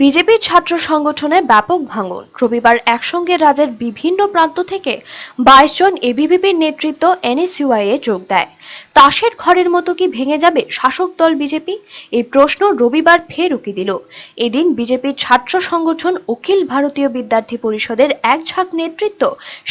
বিজেপির ছাত্র সংগঠনে ব্যাপক ভাঙন। রবিবার একসঙ্গে রাজ্যের বিভিন্ন প্রান্ত থেকে বাইশ জন এবিভিপির নেতৃত্ব এনএসইউআই এ যোগ দেয়। তাসের ঘরের মতো কি ভেঙে যাবে শাসক দল বিজেপি? এই প্রশ্ন রবিবার ফের উকি দিল। এদিন বিজেপির ছাত্র সংগঠন অখিল ভারতীয় বিদ্যার্থী পরিষদের এক ঝাঁক নেতৃত্ব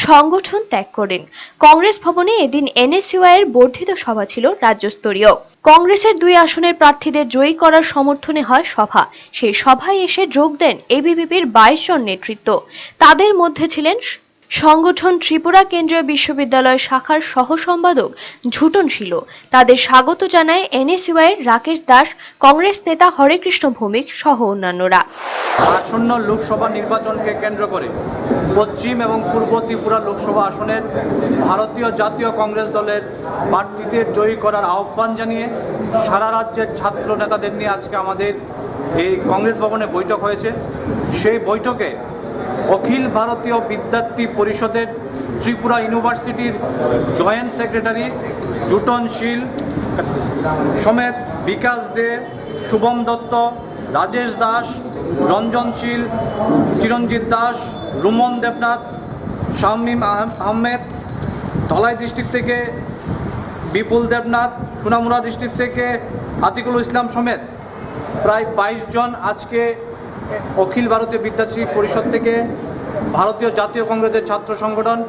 সংগঠন ত্যাগ করেন। কংগ্রেস ভবনে এদিন এনএসইউআই এর বর্ধিত সভা ছিল রাজ্যস্তরীয়। কংগ্রেসের দুই আসনের প্রার্থীদের জয়ী করার সমর্থনে হয় সভা। সেই সভায় এসে যোগ দেন এবিভিপির বাইশ জন নেতৃত্ব। তাদের মধ্যে ছিলেন সংগঠন ত্রিপুরা কেন্দ্রীয় বিশ্ববিদ্যালয় শাখার সহ সম্পাদক ঝুটন ছিল। তাদের স্বাগত জানায় এনএসইউআই এর রাকেশ দাস, কংগ্রেস নেতা হরেকৃষ্ণ ভৌমিক সহ অন্যান্যরা। আসন্ন লোকসভা নির্বাচনকে কেন্দ্র করে পশ্চিম এবং পূর্ব ত্রিপুরা লোকসভা আসনের ভারতীয় জাতীয় কংগ্রেস দলের প্রার্থীদের জয়ী করার আহ্বান জানিয়ে সারা রাজ্যের ছাত্র নেতাদের নিয়ে আজকে আমাদের এই কংগ্রেস ভবনে বৈঠক হয়েছে। সেই বৈঠকে অখিল ভারতীয় বিদ্যার্থী পরিষদের ত্রিপুরা ইউনিভার্সিটির জয়েন্ট সেক্রেটারি জুটন শীল, সমেত বিকাশ দে, শুভম দত্ত, রাজেশ দাস, রঞ্জন শীল, চিরঞ্জিত দাস, রুমন দেবনাথ, শামিম আহ- আহমেদ, ধলাই ডিস্ট্রিক্ট থেকে বিপুল দেবনাথ সুনামুরা ডিস্ট্রিক্ট থেকে আতিকুল ইসলাম সমেত প্রায় বাইশ জন আজকে অখিল ভারতীয় বিদ্যার্থী পরিষদ থেকে ভারতীয় জাতীয় কংগ্রেসের ছাত্র সংগঠন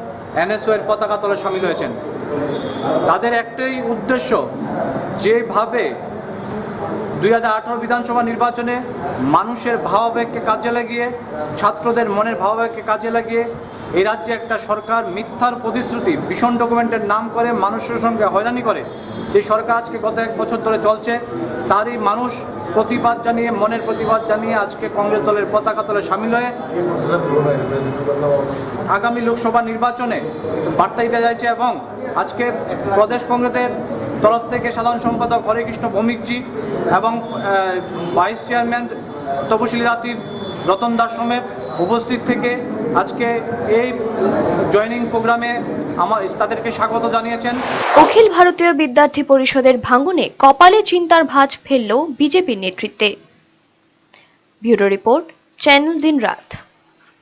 এনএসওয়ের পতাকা তলে সামিল হয়েছেন। তাদের একটাই উদ্দেশ্য যেভাবে দুই হাজার আঠারো বিধানসভা নির্বাচনে মানুষের ভাবাবেগকে কাজে লাগিয়ে, ছাত্রদের মনের ভাবাবেগকে কাজে লাগিয়ে এই রাজ্যে একটা সরকার মিথ্যার প্রতিশ্রুতি, ভীষণ ডকুমেন্টের নাম করে, মানুষের সঙ্গে হয়রানি করে। যে সরকার আজকে গত এক বছর ধরে চলছে, তারই মানুষ প্রতিবাদ জানিয়ে, মনের প্রতিবাদ জানিয়ে আজকে কংগ্রেস দলের পতাকা তলে সামিল হয়ে আগামী লোকসভা নির্বাচনে বার্তা দিতে যাচ্ছে এবং আজকে প্রদেশ কংগ্রেসের তরফ থেকে সাধারণ সম্পাদক হরেকৃষ্ণ ভৌমিকজি এবং ভাইস চেয়ারম্যান তপশিলি রাতির, রতন দাস সমেত উপস্থিত থেকে আজকে এই জয়নিং প্রোগ্রামে আমার তাদেরকে স্বাগত জানিয়েছেন। অখিল ভারতীয় বিদ্যার্থী পরিষদের ভাঙনে কপালে চিন্তার ভাঁজ ফেলল বিজেপির নেতৃত্বে। ব্যুরো রিপোর্ট, চ্যানেল দিন রাত